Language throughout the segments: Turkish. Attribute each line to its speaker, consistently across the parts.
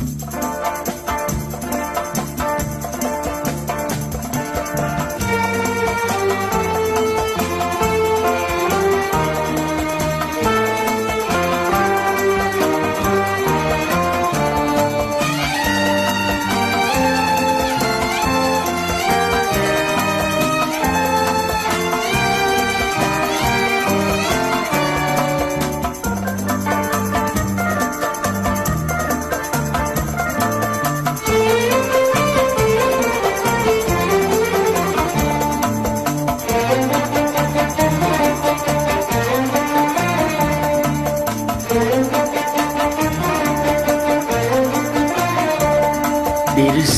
Speaker 1: Bir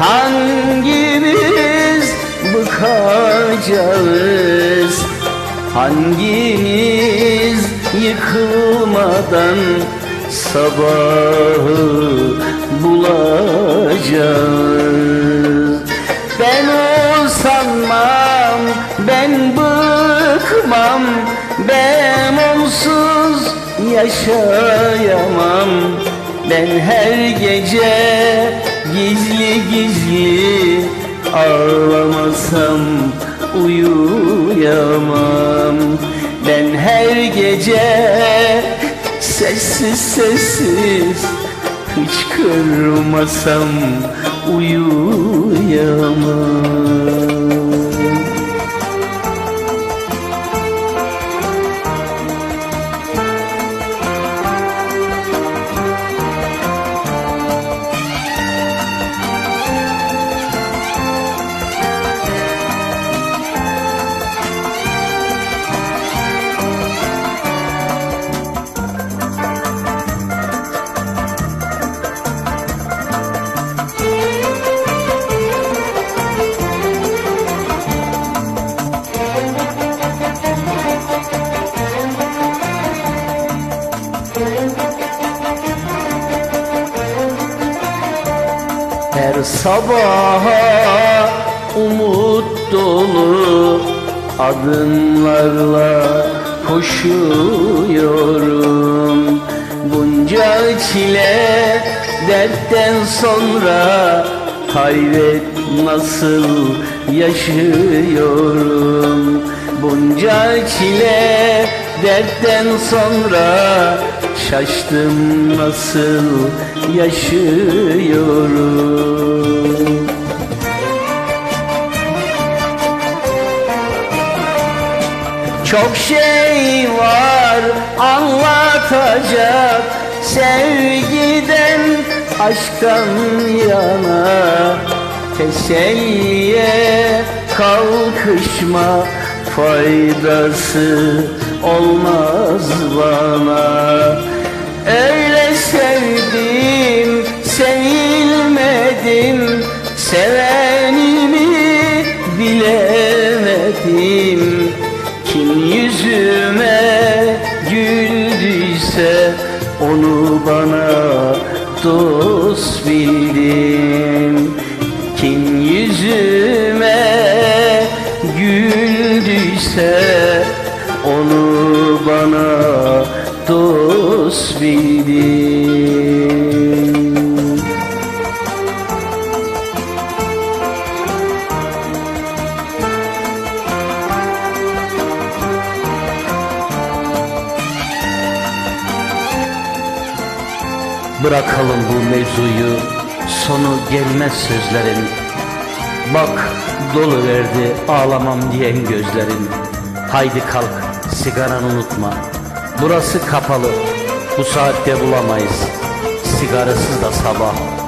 Speaker 1: hangimiz bıkacağız? Hangimiz yıkılmadan sabahı bulacağız? Ben usanmam, ben bıkmam Ben onsuz yaşayamam. Ben her gece gizli gizli Ağlamasam uyuyamam. Ben her gece sessiz sessiz Hıçkırmasam uyuyamam Her sabaha umut dolu adımlarla koşuyorum. Bunca çile dertten sonra hayret nasıl yaşıyorum? Bunca çile dertten sonra şaştım nasıl yaşıyorum? Çok şey var anlatacak sevgiden aşktan yana Teselliye kalkışma faydası olmaz bana Öyle sevdim sevilmedim sevenimi bilemedim. Kim yüzüme güldüyse onu bana dost bildim. Kim yüzüme güldüyse bildim Bırakalım bu mevzuyu Sonu gelmez sözlerin. Bak dolu verdi ağlamam diyen gözlerin. Haydi kalk sigaranı unutma. Burası kapalı Bu saatte bulamayız. Sigarasız da sabah